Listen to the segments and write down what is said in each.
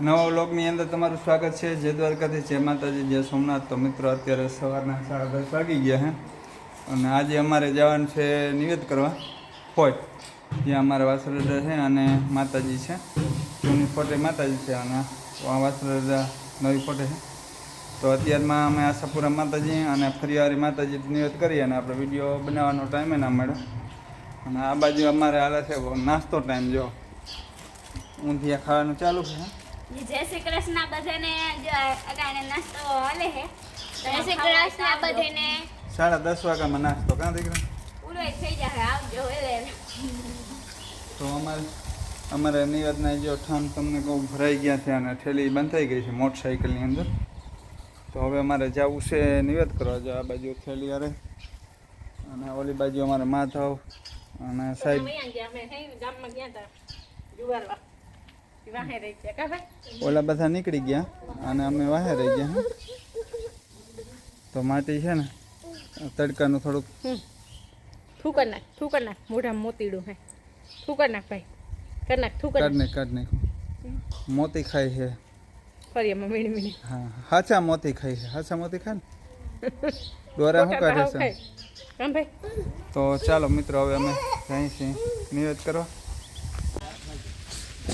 નવા વ્લોગની અંદર તમારું સ્વાગત છે. જય દ્વારકાથી જય માતાજી. જય સોમનાથ. તો મિત્રો, અત્યારે સવારના સાડા દસ વાગી ગયા હે. અને આજે અમારે જવાનું છે નિવેદ કરવા. હોય. ત્યાં અમારા વાસરડા છે અને માતાજી છે. જૂની ફોટે માતાજી છે અને આ વાસરડા નવી ફોટે છે. તો અત્યારમાં અમે આશાપુરા માતાજી અને ફરિયારી માતાજી નિવેદ કરીએ અને આપણે વીડિયો બનાવવાનો ટાઈમે ના મળ્યો અને આ બાજુ અમારે હાલે છે નાસ્તો ટાઈમ જો. ઊંધિયા ખાવાનું ચાલુ છે. જય શ્રી કૃષ્ણ બધાને અગાને નાસ્તો હાલે હે. જય શ્રી કૃષ્ણ બધાને. સાડા દસ વાગ્યામાં નાસ્તો કાં દીકરા? પૂરો થઈ જાય આવજો એટલે તો અમારે અમારે નિવેદના જો ઠામ તમને કહું ભરાઈ ગયા છે અને ઠેલી બંધાઈ ગઈ છે મોટરસાઇકલની અંદર. તો હવે અમારે જવું છે નિવેદ કરવા. જો આ બાજુ ઠેલી અરે અને ઓલી બાજુ અમારે માધવ અને સાહેબ. ગામમાં ગયા હતા જુવારવા. ઓલા બધા નીકળી ગયા અને અમે વાહે રહી ગયા તો માટી છે ને તડકાનું થોડુંક થૂકર નાખ થૂકર નાખ મોઢામાં મોતીડું હે. થૂકર નાખ ભાઈ. કર નાખ થૂકર કાઢ નાખ. કાઢ નાખ. મોતી ખાય છે. ફરી એમાં મીણી મીણી હા હાચા મોતી ખાય છે. હાચા મોતી ખાય ને? દોરા શું કાઢે છે? તો ચાલો મિત્રો હવે અમે જઈશું નિવેદ કરવા.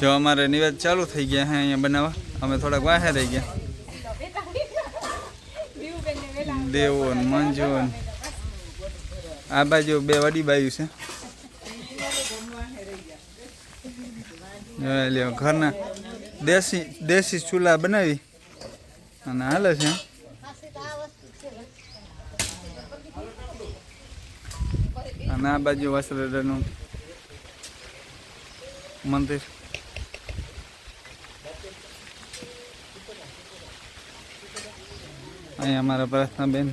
જો અમારે નિવેદ ચાલુ થઈ ગયા હે અહીંયા બનાવવા. અમે થોડાક વાહે રહી ગયા. દેવો મંજો આ બાજુ બે વડી બાજુ છે. લ્યો, ઘરના દેશી દેશી ચૂલા બનાવી. અને હાલે છે. અને આ બાજુ વસ્ત્રનું મંદિર. અહીંયા અમારા પ્રાર્થના બેન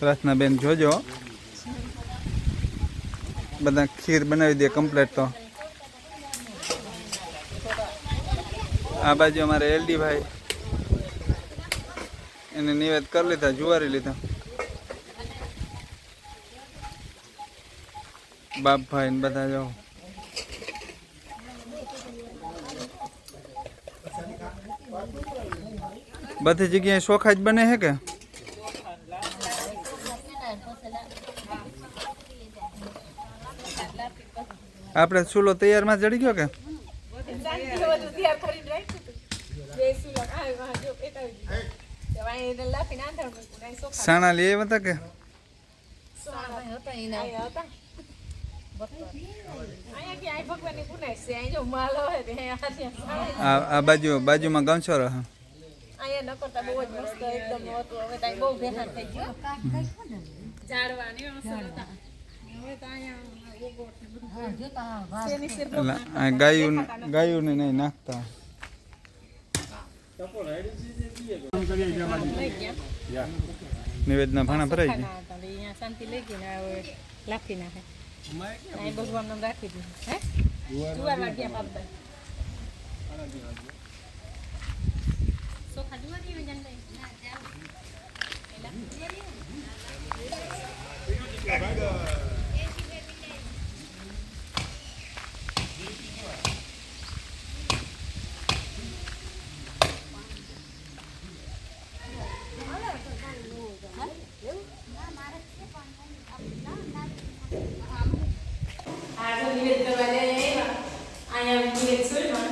પ્રાર્થના બેન જોજો. બધા ખીર બનાવી દે કમ્પ્લેટ તો. આ બાજુ અમારે એલડી ભાઈ. એને નિવેદ કરી લીધા, જુવારી લીધા. બાપભાઈ ને બધા જાઓ બધી જગ્યાએ ચોખા જ બને છે કે? આપણે ચૂલો તૈયારમાં ચડી ગયો કે? સાણા લઈ આવ્યા હતા કે? આ આ બાજુ બાજુમાં ગમછો રહે અહીંયા નકરતા બહુ જ મસ્ત એકદમ હતું. હવે ત્યાં બહુ ભેગા થઈ ગયું. ઝાડવા ને એવા સરસ હતા. હવે તો અહીંયા ગાયું ગાયું ને નહીં નાખતા. નિવેદના ભાણા ભરાઈ ગયા અહીંયા શાંતિ લઈ ગઈ ને હવે લાખી નાખે. ભગવાન નામ રાખી દીધું. હે? જુવાર વાગ્યા બાપા ચોખા જુવાર જેવી જણ આ જો નિવેદ કરવા જઈ આવ્યા અહીંયા નિવેદ છોડ્યા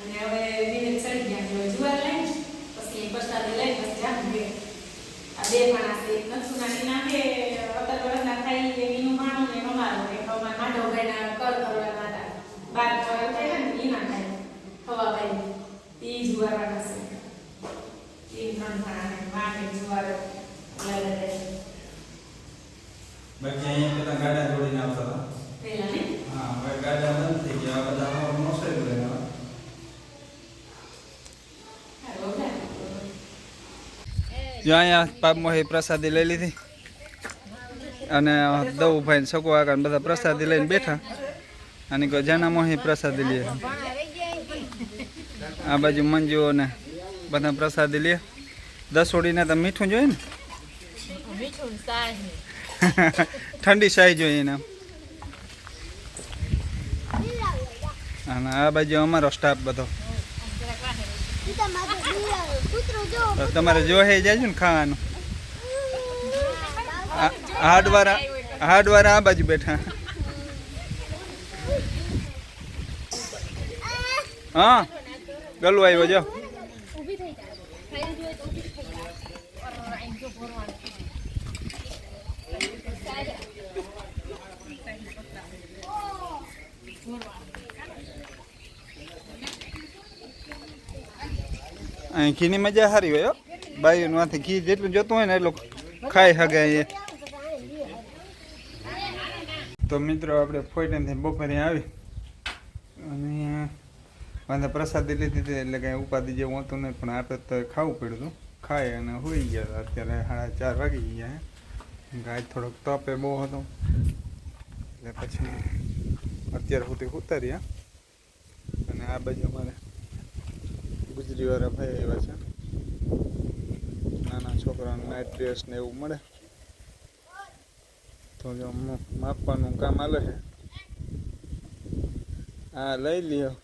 અને હવે નિવેદ ચડી ગયા હવે જુવાર લઈને પછી પ્રસાદી લઈને પછી જામ ગયે આ બે માણસ એક નાખી નાખે અતર વરસના ખાઈ લે એનું માણું ને એનો ને અમારા માધવભાઈના કર કરવાના હતા. બાર કર થાય ને ઈ ના ખાય હવા ભાઈ એ જુવાર છે. ઈ ત્રણ જુવાર બાકી અહીંયા પેલા ગાડા જોડીને આવતા હતા. પેલા ને? હા ગાડા બંધ થઈ ગયા બધા હવે મોટરસાઇકલ લઈને આવે. હાલો જાય જો અહીંયા પાપ મોહી પ્રસાદી લઈ લીધી. અને દવુભાઈ સગો આગળ બધા પ્રસાદી લઈને બેઠા. અને કોઈ જાના મોહી પ્રસાદી લે. આ બાજુ મંજુઓ ને બધા પ્રસાદી લે. દસોડીને તો મીઠું જોઈએ ને? ઠંડી શાહી જોઈએ એને. અને આ બાજુ અમારો સ્ટાફ બધો જરાક વાહે રહી. સીતા માથે બિલાડો. કૂતરો જો તો તમારે જો જાય જાયજો ને ખાવાનું હાડવારા હાડવાળા આ બાજુ બેઠા હા, ગલું આવ્યો, જો ભરવાનું. અહીં ઘીની મજા સારી હોય હો. બાયું માંથી ઘી જેટલું જોતું હોય ને એટલું ખાઈ શકે એ. તો મિત્રો, આપણે ફોઈટેનથી બપોરે આવી. અને વાંધા પ્રસાદી લીધી હતી એટલે કાંઈ ઉપાધિ જેવું હતું નહીં, પણ આપણે તો ખાવું પડ્યું હતું. ખાઈ અને હોઈ ગયા. અત્યારે સાડા ચાર વાગી ગયા ગાય થોડોક તપે બહુ હતો. એટલે પછી અત્યારે સુધી ઉતાર્યા. અને આ બાજુ અમારે ગુજરીવાળા ભાઈ આવ્યા છે. નાના છોકરાને નાઇટ ડ્રેસ ને એવું મળે. તો જો માપવાનું કામ આલે છે. હા લઈ લ્યો.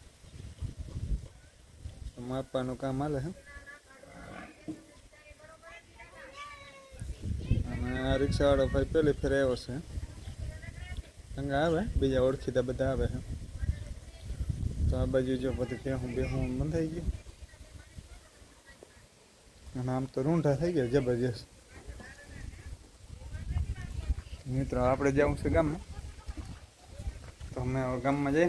માપવાનું કામ આલે છે. અને રિક્ષાવાળો ભાઈ પહેલી ફેર આવ્યો છે. અંગે આવે, બીજા ઓળખીતા બધા આવે છે. તો આ બાજુ જો બધી બેહું બેહું બંધાઈ ગયું. અને આમ તો રૂંઢા થઈ ગયા, જબરજસ્ત. મિત્રો, આપણે જવું છે ગામમાં. તો અમે ગામમાં જઈએ.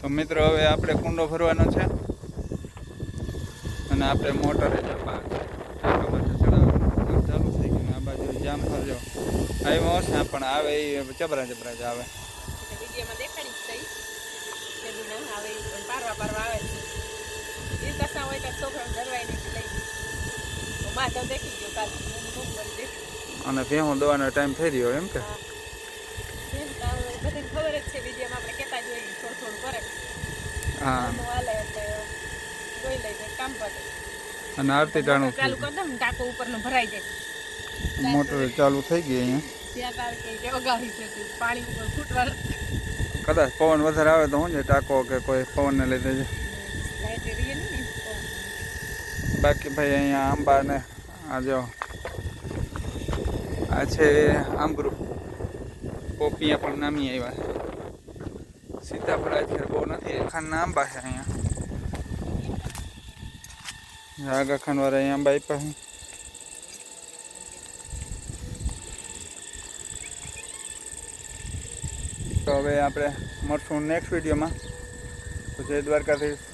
તો મિત્રો, હવે આપણે કુંડો ભરવાનો છે. અને આપણે મોટરે ચાલુ થઈ ગયું આ બાજુ જામ ફરજો આવ્યો હશે પણ આવે એ ચબરા ચબરા જ આવે. આવે છે. ઈ કસા હોય તો છોકરાને ડરવાય નહીં એટલે લઈ. તો માધવ દેખી ગયો કાલ. હું બધી દેખી. અને ભેહું દવાનો ટાઈમ થઈ રહ્યો એમ કે? હા. જ જ અને આરતી ટાણું ચાલુ કરી દઉં ને ટાંકો ઉપરનું ભરાઈ જાય. મોટર ચાલુ થઈ ગઈ અહીંયા. કદાચ પવન વધારે આવે તો શું છે ટાંકો કે કોઈ પવનને ને તો બાકી ભાઈ અહીંયા આંબા ને આ જો, આ છે આંબરૂ. પોપિયા પણ નામી આવ્યા છે. સીતાફળ અત્યારે બહુ નથી ખાનના આંબા છે અહીંયા. આગા ખાન વાળા અહીંયા આંબા આપ્યા છે. તો હવે આપણે મળશું નેક્સ્ટ વિડીયોમાં તો જય દ્વારકાધીશ.